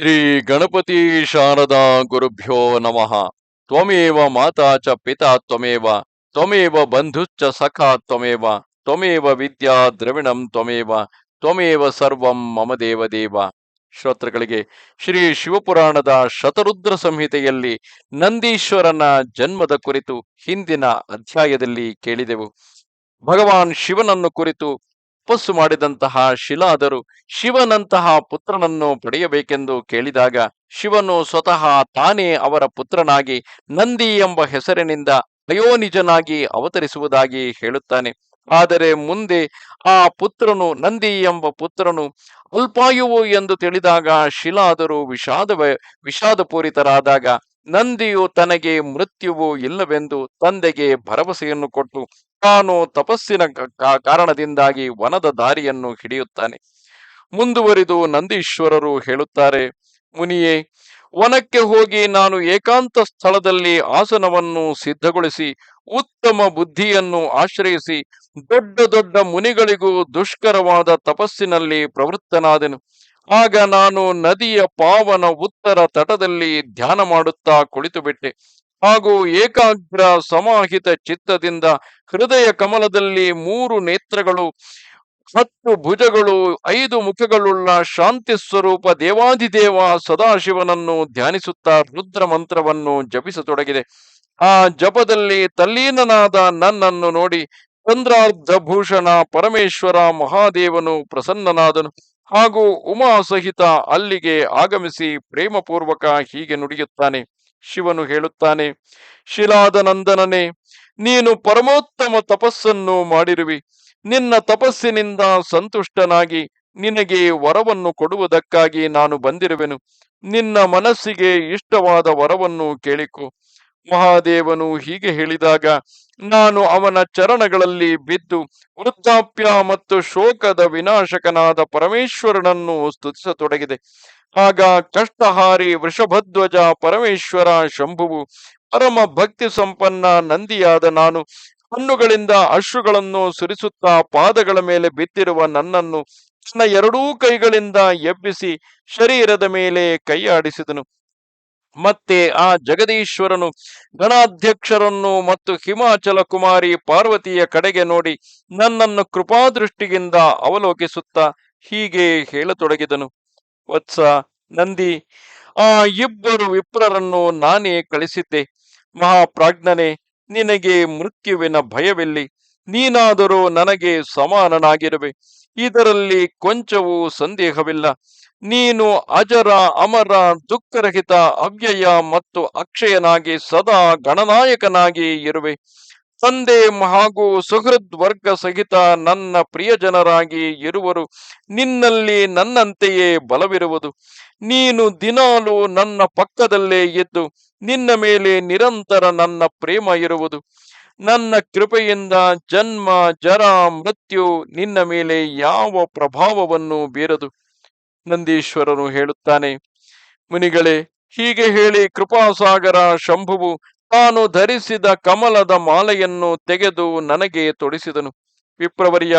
ಶ್ರೀ ಗಣಪತಿ ಶಾರದಾ ಗುರುಭ್ಯೋ ನಮಃ. ತ್ವಮೇವ ಮಾತಾ ಚ ಪಿತಾ ತ್ವಮೇವ ತ್ವಮೇವ ಬಂಧುಶ್ಚ ಸಖಾ ತ್ವಮೇವ ತ್ವಮೇವ ವಿದ್ಯಾ ದ್ರವಿಣಂ ತ್ವಮೇವ ತ್ವಮೇವ ಸರ್ವಂ ಮಮ ದೇವ ದೇವ ಶ್ರೋತೃಗಳಿಗೆ, ಶ್ರೀ ಶಿವಪುರಾಣದ ಶತರುದ್ರ ಸಂಹಿತೆಯಲ್ಲಿ ನಂದೀಶ್ವರನ ಜನ್ಮದ ಕುರಿತು ಹಿಂದಿನ ಅಧ್ಯಾಯದಲ್ಲಿ ಕೇಳಿದೆವು. ಭಗವಾನ್ ಶಿವನನ್ನು ಕುರಿತು ತಪಸ್ಸು ಮಾಡಿದಂತಹ ಶಿಲಾದರು ಶಿವನಂತಹ ಪುತ್ರನನ್ನು ಪಡೆಯಬೇಕೆಂದು ಕೇಳಿದಾಗ ಶಿವನು ಸ್ವತಃ ತಾನೇ ಅವರ ಪುತ್ರನಾಗಿ ನಂದಿ ಎಂಬ ಹೆಸರಿನಿಂದ ಅಯೋನಿಜನಾಗಿ ಅವತರಿಸುವುದಾಗಿ ಹೇಳುತ್ತಾನೆ. ಆದರೆ ಮುಂದೆ ಆ ಪುತ್ರನು ನಂದಿ ಎಂಬ ಪುತ್ರನು ಅಲ್ಪಾಯುವು ಎಂದು ತಿಳಿದಾಗ ಶಿಲಾದರು ವಿಷಾದ ವಿಷಾದಪೂರಿತರಾದಾಗ ನಂದಿಯು ತನಗೆ ಮೃತ್ಯುವು ಇಲ್ಲವೆಂದು ತಂದೆಗೆ ಭರವಸೆಯನ್ನು ಕೊಟ್ಟು ತಾನು ತಪಸ್ಸಿನ ಕಾರಣದಿಂದಾಗಿ ವನದ ದಾರಿಯನ್ನು ಹಿಡಿಯುತ್ತಾನೆ. ಮುಂದುವರಿದು ನಂದೀಶ್ವರರು ಹೇಳುತ್ತಾರೆ, ಮುನಿಯೇ, ವನಕ್ಕೆ ಹೋಗಿ ನಾನು ಏಕಾಂತ ಸ್ಥಳದಲ್ಲಿ ಆಸನವನ್ನು ಸಿದ್ಧಗೊಳಿಸಿ, ಉತ್ತಮ ಬುದ್ಧಿಯನ್ನು ಆಶ್ರಯಿಸಿ, ದೊಡ್ಡ ದೊಡ್ಡ ಮುನಿಗಳಿಗೂ ದುಷ್ಕರವಾದ ತಪಸ್ಸಿನಲ್ಲಿ ಪ್ರವೃತ್ತನಾದೆನು. ಆಗ ನಾನು ನದಿಯ ಪಾವನ ಉತ್ತರ ತಟದಲ್ಲಿ ಧ್ಯಾನ ಮಾಡುತ್ತಾ ಕುಳಿತು ಬಿಟ್ಟೆ ಹಾಗೂ ಏಕಾಗ್ರ ಸಮಾಹಿತ ಚಿತ್ತದಿಂದ ಹೃದಯ ಕಮಲದಲ್ಲಿ ಮೂರು ನೇತ್ರಗಳು, ಹತ್ತು ಭುಜಗಳು, ಐದು ಮುಖಗಳುಳ್ಳ ಶಾಂತಿ ಸ್ವರೂಪ ದೇವಾದಿದೇವ ಸದಾಶಿವನನ್ನು ಧ್ಯಾನಿಸುತ್ತಾ ರುದ್ರ ಮಂತ್ರವನ್ನು ಜಪಿಸತೊಡಗಿದೆ. ಆ ಜಪದಲ್ಲಿ ತಲ್ಲೀನನಾದ ನನ್ನನ್ನು ನೋಡಿ ಚಂದ್ರಾರ್ಧಭೂಷಣ ಪರಮೇಶ್ವರ ಮಹಾದೇವನು ಪ್ರಸನ್ನನಾದನು. ಹಾಗೂ ಉಮಾ ಸಹಿತ ಅಲ್ಲಿಗೆ ಆಗಮಿಸಿ ಪ್ರೇಮಪೂರ್ವಕ ಹೀಗೆ ನುಡಿಯುತ್ತಾನೆ. ಶಿವನು ಹೇಳುತ್ತಾನೆ ಶಿಲಾದ ನಂದನನೇ ನೀನು ಪರಮೋತ್ತಮ ತಪಸ್ಸನ್ನು ಮಾಡಿರುವಿ. ನಿನ್ನ ತಪಸ್ಸಿನಿಂದ ಸಂತುಷ್ಟನಾಗಿ ನಿನಗೆ ವರವನ್ನು ಕೊಡುವುದಕ್ಕಾಗಿ ನಾನು ಬಂದಿರುವೆನು. ನಿನ್ನ ಮನಸ್ಸಿಗೆ ಇಷ್ಟವಾದ ವರವನ್ನು ಕೇಳಿಕೊ. ಮಹಾದೇವನು ಹೀಗೆ ಹೇಳಿದಾಗ, ನಾನು ಅವನ ಚರಣಗಳಲ್ಲಿ ಬಿದ್ದು ವೃದ್ಧಾಪ್ಯ ಮತ್ತು ಶೋಕದ ವಿನಾಶಕನಾದ ಪರಮೇಶ್ವರನನ್ನು ಸ್ತುತಿಸತೊಡಗಿದೆ. ಆಗ ಕಷ್ಟಹಾರಿ ವೃಷಭಧ್ವಜ ಪರಮೇಶ್ವರ ಶಂಭುವು ಪರಮ ಭಕ್ತಿ ಸಂಪನ್ನ ನಂದಿಯಾದ ನಾನು ಹಣ್ಣುಗಳಿಂದ ಅಶ್ರುಗಳನ್ನು ಸುರಿಸುತ್ತಾ ಪಾದಗಳ ಮೇಲೆ ಬಿದ್ದಿರುವ ನನ್ನನ್ನು ತನ್ನ ಎರಡೂ ಕೈಗಳಿಂದ ಎಬ್ಬಿಸಿ ಶರೀರದ ಮೇಲೆ ಕೈಯಾಡಿಸಿದನು. ಮತ್ತೆ ಆ ಜಗದೀಶ್ವರನು ಗಣಾಧ್ಯಕ್ಷರನ್ನು ಮತ್ತು ಹಿಮಾಚಲ ಕುಮಾರಿ ಪಾರ್ವತಿಯ ಕಡೆಗೆ ನೋಡಿ ನನ್ನನ್ನು ಕೃಪಾದೃಷ್ಟಿಯಿಂದ ಅವಲೋಕಿಸುತ್ತಾ ಹೀಗೆ ಹೇಳತೊಡಗಿದನು. ವತ್ಸ ನಂದಿ, ಆ ಇಬ್ಬರು ವಿಪ್ರರನ್ನು ನಾನೇ ಕಳಿಸಿದ್ದೆ. ಮಹಾಪ್ರಾಜ್ಞನೆ, ನಿನಗೆ ಮೃತ್ಯುವಿನ ಭಯವಿಲ್ಲಿ. ನೀನಾದರೂ ನನಗೆ ಸಮಾನನಾಗಿರುವೆ. ಇದರಲ್ಲಿ ಕೊಂಚವೂ ಸಂದೇಹವಿಲ್ಲ. ನೀನು ಅಜರ, ಅಮರ, ದುಃಖರಹಿತ, ಅವ್ಯಯ ಮತ್ತು ಅಕ್ಷಯನಾಗಿ ಸದಾ ಗಣನಾಯಕನಾಗಿ ಇರುವೆ. ತಂದೆ ಹಾಗೂ ಸುಹೃದ್ ವರ್ಗ ಸಹಿತ ನನ್ನ ಪ್ರಿಯಜನರಾಗಿ ಇರುವರು. ನಿನ್ನಲ್ಲಿ ನನ್ನಂತೆಯೇ ಬಲವಿರುವುದು. ನೀನು ದಿನಾಲು ನನ್ನ ಪಕ್ಕದಲ್ಲೇ ಇದ್ದು, ನಿನ್ನ ಮೇಲೆ ನಿರಂತರ ನನ್ನ ಪ್ರೇಮ ಇರುವುದು. ನನ್ನ ಕೃಪೆಯಿಂದ ಜನ್ಮ, ಜರ, ಮೃತ್ಯು ನಿನ್ನ ಮೇಲೆ ಯಾವ ಪ್ರಭಾವವನ್ನು ಬೀರದು? ನಂದೀಶ್ವರನು ಹೇಳುತ್ತಾನೆ, ಮುನಿಗಳೇ, ಹೀಗೆ ಹೇಳಿ ಕೃಪಾಸಾಗರ ಶಂಭುವು ತಾನು ಧರಿಸಿದ ಕಮಲದ ಮಾಲೆಯನ್ನು ತೆಗೆದು ನನಗೆ ತೊಡಿಸಿದನು. ವಿಪ್ರವರ್ಯ,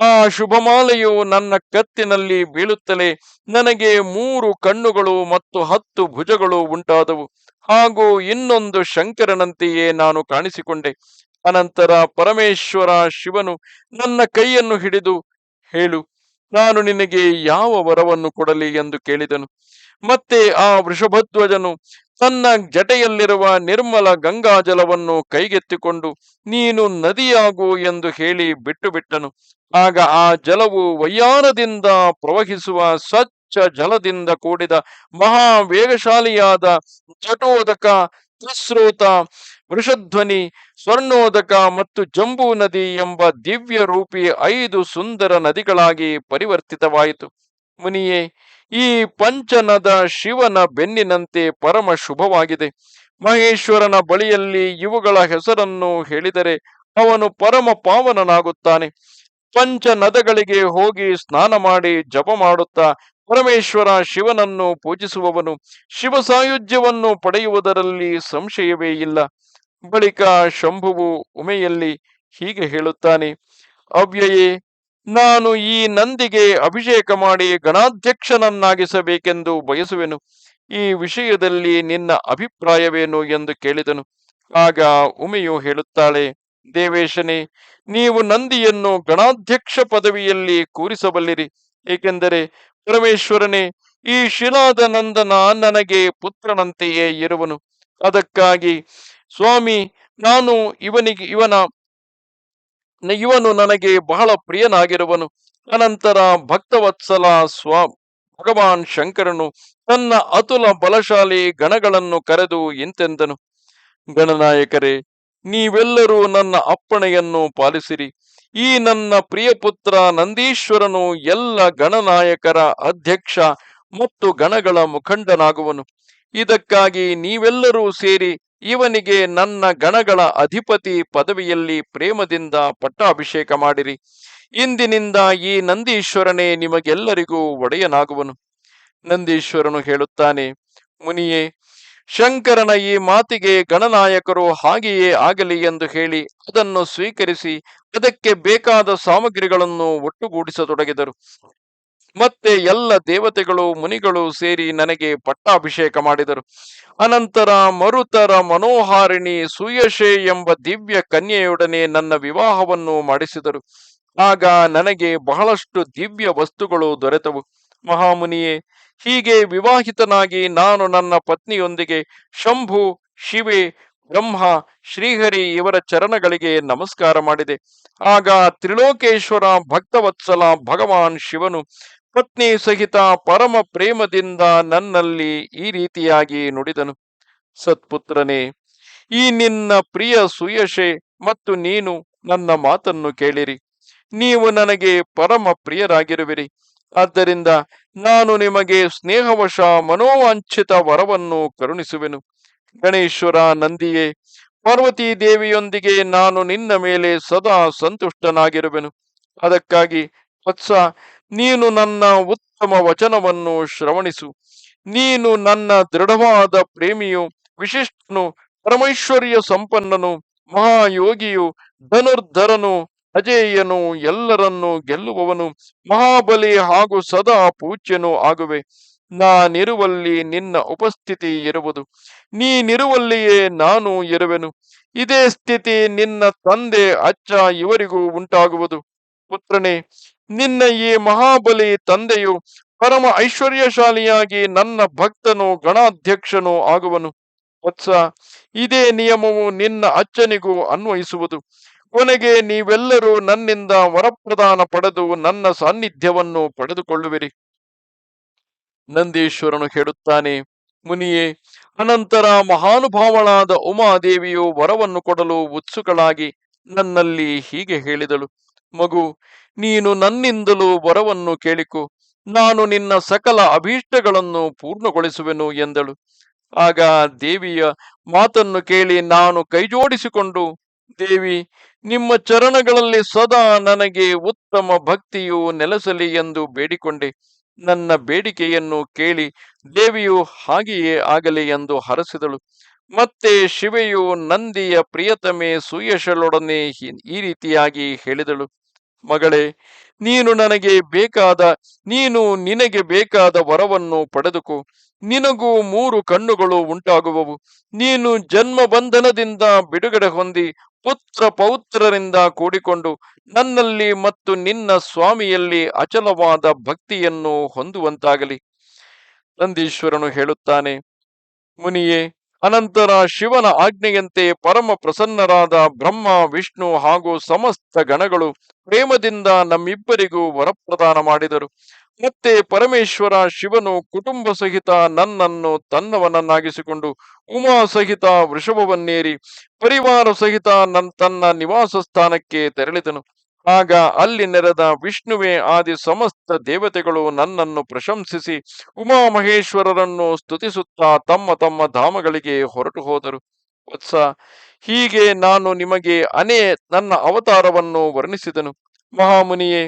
ಆ ಶುಭಮಾಲೆಯು ನನ್ನ ಕತ್ತಿನಲ್ಲಿ ಬೀಳುತ್ತಲೇ ನನಗೆ ಮೂರು ಕಣ್ಣುಗಳು ಮತ್ತು ಹತ್ತು ಭುಜಗಳು ಉಂಟಾದವು. ಹಾಗೂ ಇನ್ನೊಂದು ಶಂಕರನಂತೆಯೇ ನಾನು ಕಾಣಿಸಿಕೊಂಡೆ. ಅನಂತರ ಪರಮೇಶ್ವರ ಶಿವನು ನನ್ನ ಕೈಯನ್ನು ಹಿಡಿದು, ಹೇಳು ನಾನು ನಿನಗೆ ಯಾವ ವರವನ್ನು ಕೊಡಲಿ ಎಂದು ಕೇಳಿದನು. ಮತ್ತೆ ಆ ವೃಷಭಧ್ವಜನು ತನ್ನ ಜಟೆಯಲ್ಲಿರುವ ನಿರ್ಮಲ ಗಂಗಾಜಲವನ್ನು ಕೈಗೆತ್ತಿಕೊಂಡು, ನೀನು ನದಿಯಾಗು ಎಂದು ಹೇಳಿ ಬಿಟ್ಟು ಬಿಟ್ಟನು ಆಗ ಆ ಜಲವು ವಯ್ಯಾರದಿಂದ ಪ್ರವಹಿಸುವ ಸ್ವಚ್ಛ ಜಲದಿಂದ ಕೂಡಿದ ಮಹಾ ವೇಗಶಾಲಿಯಾದ ಜಟೋದಕ, ತ್ರಿಸ್ರೋತ ವೃಷಧ್ವನಿ, ಸ್ವರ್ಣೋದಕ ಮತ್ತು ಜಂಬೂ ನದಿ ಎಂಬ ದಿವ್ಯ ರೂಪಿ ಐದು ಸುಂದರ ನದಿಗಳಾಗಿ ಪರಿವರ್ತಿತವಾಯಿತು. ಮುನಿಯೇ, ಈ ಪಂಚನದ ಶಿವನ ಬೆನ್ನಿನಂತೆ ಪರಮ ಶುಭವಾಗಿದೆ. ಮಹೇಶ್ವರನ ಬಳಿಯಲ್ಲಿ ಇವುಗಳ ಹೆಸರನ್ನು ಹೇಳಿದರೆ ಅವನು ಪರಮ ಪಾವನನಾಗುತ್ತಾನೆ. ಪಂಚ ನದಗಳಿಗೆ ಹೋಗಿ ಸ್ನಾನ ಮಾಡಿ ಜಪ ಮಾಡುತ್ತಾ ಪರಮೇಶ್ವರ ಶಿವನನ್ನು ಪೂಜಿಸುವವನು. ಶಿವ ಸಾಯುಜ್ಯವನ್ನು ಪಡೆಯುವುದರಲ್ಲಿ ಸಂಶಯವೇ ಇಲ್ಲ. ಬಳಿಕ ಶಂಭುವು ಉಮೆಯಲ್ಲಿ ಹೀಗೆ ಹೇಳುತ್ತಾನೆ, ಅವ್ಯಯೇ, ನಾನು ಈ ನಂದಿಗೆ ಅಭಿಷೇಕ ಮಾಡಿ ಗಣಾಧ್ಯಕ್ಷನನ್ನಾಗಿಸಬೇಕೆಂದು ಬಯಸುವೆನು. ಈ ವಿಷಯದಲ್ಲಿ ನಿನ್ನ ಅಭಿಪ್ರಾಯವೇನು? ಎಂದು ಕೇಳಿದನು. ಆಗ ಉಮೆಯು ಹೇಳುತ್ತಾಳೆ, ದೇವೇಶನೇ, ನೀವು ನಂದಿಯನ್ನು ಗಣಾಧ್ಯಕ್ಷ ಪದವಿಯಲ್ಲಿ ಕೂರಿಸಬಲ್ಲಿರಿ. ಏಕೆಂದರೆ, ಪರಮೇಶ್ವರನೇ, ಈ ಶಿಲಾದ ನಂದನ ನನಗೆ ಪುತ್ರನಂತೆಯೇ ಇರುವನು. ಅದಕ್ಕಾಗಿ ಸ್ವಾಮಿ, ನಾನು ಇವನಿಗೆ, ಇವನ ಇವನು ನನಗೆ ಬಹಳ ಪ್ರಿಯನಾಗಿರುವನು. ಅನಂತರ ಭಕ್ತವತ್ಸಲ ಸ್ವ, ಭಗವಾನ್ ಶಂಕರನು ತನ್ನ ಅತುಲ ಬಲಶಾಲಿ ಗಣಗಳನ್ನು ಕರೆದು ಇಂತೆಂದನು ಗಣನಾಯಕರೇ, ನೀವೆಲ್ಲರೂ ನನ್ನ ಅಪ್ಪಣೆಯನ್ನು ಪಾಲಿಸಿರಿ. ಈ ನನ್ನ ಪ್ರಿಯ ಪುತ್ರ ನಂದೀಶ್ವರನು ಎಲ್ಲ ಗಣನಾಯಕರ ಅಧ್ಯಕ್ಷ ಮತ್ತು ಗಣಗಳ ಮುಖಂಡನಾಗುವನು. ಇದಕ್ಕಾಗಿ ನೀವೆಲ್ಲರೂ ಸೇರಿ ಇವನಿಗೆ ನನ್ನ ಗಣಗಳ ಅಧಿಪತಿ ಪದವಿಯಲ್ಲಿ ಪ್ರೇಮದಿಂದ ಪಟ್ಟಾಭಿಷೇಕ ಮಾಡಿರಿ. ಇಂದಿನಿಂದ ಈ ನಂದೀಶ್ವರನೇ ನಿಮಗೆಲ್ಲರಿಗೂ ಒಡೆಯನಾಗುವನು. ನಂದೀಶ್ವರನು ಹೇಳುತ್ತಾನೆ, ಮುನಿಯೇ, ಶಂಕರನ ಈ ಮಾತಿಗೆ ಗಣನಾಯಕರು ಹಾಗೆಯೇ ಆಗಲಿ ಎಂದು ಹೇಳಿ ಅದನ್ನು ಸ್ವೀಕರಿಸಿ ಅದಕ್ಕೆ ಬೇಕಾದ ಸಾಮಗ್ರಿಗಳನ್ನು ಒಟ್ಟುಗೂಡಿಸತೊಡಗಿದರು. ಮತ್ತೆ ಎಲ್ಲ ದೇವತೆಗಳು, ಮುನಿಗಳು ಸೇರಿ ನನಗೆ ಪಟ್ಟಾಭಿಷೇಕ ಮಾಡಿದರು. ಅನಂತರ ಮರುತರ ಮನೋಹಾರಿಣಿ ಸುಯಶೆ ಎಂಬ ದಿವ್ಯ ಕನ್ಯೆಯೊಡನೆ ನನ್ನ ವಿವಾಹವನ್ನು ಮಾಡಿಸಿದರು. ಆಗ ನನಗೆ ಬಹಳಷ್ಟು ದಿವ್ಯ ವಸ್ತುಗಳು ದೊರೆತವು. ಮಹಾಮುನಿಯೇ, ಹೀಗೆ ವಿವಾಹಿತನಾಗಿ ನಾನು ನನ್ನ ಪತ್ನಿಯೊಂದಿಗೆ ಶಂಭು, ಶಿವೆ, ಬ್ರಹ್ಮ, ಶ್ರೀಹರಿ ಇವರ ಚರಣಗಳಿಗೆ ನಮಸ್ಕಾರ ಮಾಡಿದೆ. ಆಗ ತ್ರಿಲೋಕೇಶ್ವರ ಭಕ್ತವತ್ಸಲ ಭಗವಾನ್ ಶಿವನು ಪತ್ನಿ ಸಹಿತ ಪರಮ ಪ್ರೇಮದಿಂದ ನನ್ನಲ್ಲಿ ಈ ರೀತಿಯಾಗಿ ನುಡಿದನು. ಸತ್ಪುತ್ರನೇ, ಈ ನಿನ್ನ ಪ್ರಿಯ ಸುಯಶೆ ಮತ್ತು ನೀನು ನನ್ನ ಮಾತನ್ನು ಕೇಳಿರಿ. ನೀವು ನನಗೆ ಪರಮ ಪ್ರಿಯರಾಗಿರುವಿರಿ. ಆದ್ದರಿಂದ ನಾನು ನಿಮಗೆ ಸ್ನೇಹವಶ ಮನೋವಾಂಛಿತ ವರವನ್ನು ಕರುಣಿಸುವೆನು. ಗಣೇಶ್ವರ ನಂದಿಯೇ, ಪಾರ್ವತೀ ದೇವಿಯೊಂದಿಗೆ ನಾನು ನಿನ್ನ ಮೇಲೆ ಸದಾ ಸಂತುಷ್ಟನಾಗಿರುವೆನು. ಅದಕ್ಕಾಗಿ ವತ್ಸ ನೀನು ನನ್ನ ಉತ್ತಮ ವಚನವನ್ನು ಶ್ರವಣಿಸು. ನೀನು ನನ್ನ ದೃಢವಾದ ಪ್ರೇಮಿಯು, ವಿಶಿಷ್ಟನು, ಪರಮೈಶ್ವರ್ಯ ಸಂಪನ್ನನು, ಮಹಾಯೋಗಿಯು, ಧನುರ್ಧರನು, ಅಜೇಯನು, ಎಲ್ಲರನ್ನು ಗೆಲ್ಲುವವನು, ಮಹಾಬಲಿ ಹಾಗೂ ಸದಾ ಪೂಜ್ಯನು ಆಗುವೆ. ನಾನಿರುವಲ್ಲಿ ನಿನ್ನ ಉಪಸ್ಥಿತಿ ಇರುವುದು. ನೀನಿರುವಲ್ಲಿಯೇ ನಾನು ಇರುವೆನು. ಇದೇ ಸ್ಥಿತಿ ನಿನ್ನ ತಂದೆ ಅಚ್ಚ ಇವರಿಗೂ ಉಂಟಾಗುವುದು. ಪುತ್ರನೇ ನಿನ್ನ ಈ ಮಹಾಬಲಿ ತಂದೆಯು ಪರಮ ಐಶ್ವರ್ಯಶಾಲಿಯಾಗಿ ನನ್ನ ಭಕ್ತನು ಗಣಾಧ್ಯಕ್ಷನು ಆಗುವನು. ವತ್ಸ, ಇದೇ ನಿಯಮವು ನಿನ್ನ ಅಚ್ಚನಿಗೂ ಅನ್ವಯಿಸುವುದು. ಕೊನೆಗೆ ನೀವೆಲ್ಲರೂ ನನ್ನಿಂದ ವರಪ್ರದಾನ ಪಡೆದು ನನ್ನ ಸಾನ್ನಿಧ್ಯವನ್ನು ಪಡೆದುಕೊಳ್ಳುವಿರಿ. ನಂದೀಶ್ವರನು ಹೇಳುತ್ತಾನೆ, ಮುನಿಯೇ, ಅನಂತರ ಮಹಾನುಭಾವಳಾದ ಉಮಾದೇವಿಯು ವರವನ್ನು ಕೊಡಲು ಉತ್ಸುಕಳಾಗಿ ನನ್ನಲ್ಲಿ ಹೀಗೆ ಹೇಳಿದಳು. ಮಗು, ನೀನು ನನ್ನಿಂದಲೂ ವರವನ್ನು ಕೇಳಿಕೊ, ನಾನು ನಿನ್ನ ಸಕಲ ಅಭೀಷ್ಟಗಳನ್ನು ಪೂರ್ಣಗೊಳಿಸುವೆನು ಎಂದಳು. ಆಗ ದೇವಿಯ ಮಾತನ್ನು ಕೇಳಿ ನಾನು ಕೈಜೋಡಿಸಿಕೊಂಡು, ದೇವಿ, ನಿಮ್ಮ ಚರಣಗಳಲ್ಲಿ ಸದಾ ನನಗೆ ಉತ್ತಮ ಭಕ್ತಿಯು ನೆಲೆಸಲಿ ಎಂದು ಬೇಡಿಕೊಂಡೆ. ನನ್ನ ಬೇಡಿಕೆಯನ್ನು ಕೇಳಿ ದೇವಿಯು ಹಾಗೆಯೇ ಆಗಲಿ ಎಂದು ಹರಸಿದಳು. ಮತ್ತೆ ಶಿವೆಯು ನಂದಿಯ ಪ್ರಿಯತಮೆ ಸುಯಶಲೊಡನೆ ಈ ರೀತಿಯಾಗಿ ಹೇಳಿದಳು. ಮಗಳೇ, ನೀನು ನನಗೆ ಬೇಕಾದ, ನೀನು ನಿನಗೆ ಬೇಕಾದ ವರವನ್ನು ಪಡೆದುಕೋ. ನಿನಗೂ ಮೂರು ಕಣ್ಣುಗಳು ಉಂಟಾಗುವವು. ನೀನು ಜನ್ಮ ಬಂಧನದಿಂದ ಬಿಡುಗಡೆ ಹೊಂದಿ ಪುತ್ರ ಪೌತ್ರರಿಂದ ಕೂಡಿಕೊಂಡು, ನನ್ನಲ್ಲಿ ಮತ್ತು ನಿನ್ನ ಸ್ವಾಮಿಯಲ್ಲಿ ಅಚಲವಾದ ಭಕ್ತಿಯನ್ನು ಹೊಂದುವಂತಾಗಲಿ. ನಂದೀಶ್ವರನು ಹೇಳುತ್ತಾನೆ, ಮುನಿಯೇ ಅನಂತರ ಶಿವನ ಆಜ್ಞೆಯಂತೆ ಪರಮ ಪ್ರಸನ್ನರಾದ ಬ್ರಹ್ಮ, ವಿಷ್ಣು ಹಾಗೂ ಸಮಸ್ತ ಗಣಗಳು ಪ್ರೇಮದಿಂದ ನಮ್ಮಿಬ್ಬರಿಗೂ ವರಪ್ರದಾನ ಮಾಡಿದರು. ಮತ್ತೆ ಪರಮೇಶ್ವರ ಶಿವನು ಕುಟುಂಬ ಸಹಿತ ನನ್ನನ್ನು ತನ್ನವನನ್ನಾಗಿಸಿಕೊಂಡು ಉಮಾ ಸಹಿತ ವೃಷಭವನ್ನೇರಿ ಪರಿವಾರ ಸಹಿತ ನನ್ನ ತನ್ನ ನಿವಾಸ ಸ್ಥಾನಕ್ಕೆ ತೆರಳಿದನು. ಆಗ ಅಲ್ಲಿ ನೆರೆದ ವಿಷ್ಣುವೇ ಆದಿ ಸಮಸ್ತ ದೇವತೆಗಳು ನನ್ನನ್ನು ಪ್ರಶಂಸಿಸಿ ಉಮಾಮಹೇಶ್ವರರನ್ನು ಸ್ತುತಿಸುತ್ತಾ ತಮ್ಮ ತಮ್ಮ ಧಾಮಗಳಿಗೆ ಹೊರಟು ಹೋದರು. ವತ್ಸ, ಹೀಗೆ ನಾನು ನಿಮಗೆ ಅನೇ ನನ್ನ ಅವತಾರವನ್ನು ವರ್ಣಿಸಿದನು. ಮಹಾಮುನಿಯೇ,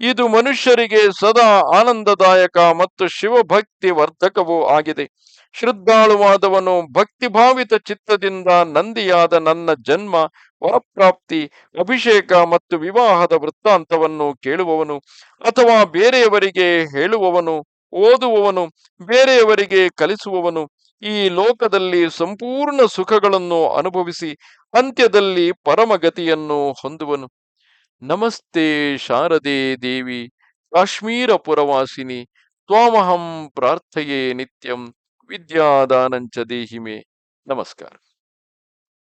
ಇದು ಮನುಷ್ಯರಿಗೆ ಸದಾ ಆನಂದದಾಯಕ ಮತ್ತು ಶಿವಭಕ್ತಿ ವರ್ಧಕವೂ ಆಗಿದೆ. ಶ್ರದ್ಧಾಳುವಾದವನು ಭಕ್ತಿಭಾವಿತ ಚಿತ್ತದಿಂದ ನಂದಿಯಾದ ನನ್ನ ಜನ್ಮ ವರಪ್ರಾಪ್ತಿ, ಅಭಿಷೇಕ ಮತ್ತು ವಿವಾಹದ ವೃತ್ತಾಂತವನ್ನು ಕೇಳುವವನು ಅಥವಾ ಬೇರೆಯವರಿಗೆ ಹೇಳುವವನು, ಓದುವವನು, ಬೇರೆಯವರಿಗೆ ಕಲಿಸುವವನು ಈ ಲೋಕದಲ್ಲಿ ಸಂಪೂರ್ಣ ಸುಖಗಳನ್ನು ಅನುಭವಿಸಿ ಅಂತ್ಯದಲ್ಲಿ ಪರಮಗತಿಯನ್ನು ಹೊಂದುವನು. ನಮಸ್ತೆ ಶಾರದೆ ದೇವಿ ಕಾಶ್ಮೀರ ಪುರವಾಸಿನಿ ತ್ವಾಮಹಂ ಪ್ರಾರ್ಥಯೇ ನಿತ್ಯಂ, ವಿದ್ಯಾದಾನಂಚ ದೇಹಿಮೆ. ನಮಸ್ಕಾರ.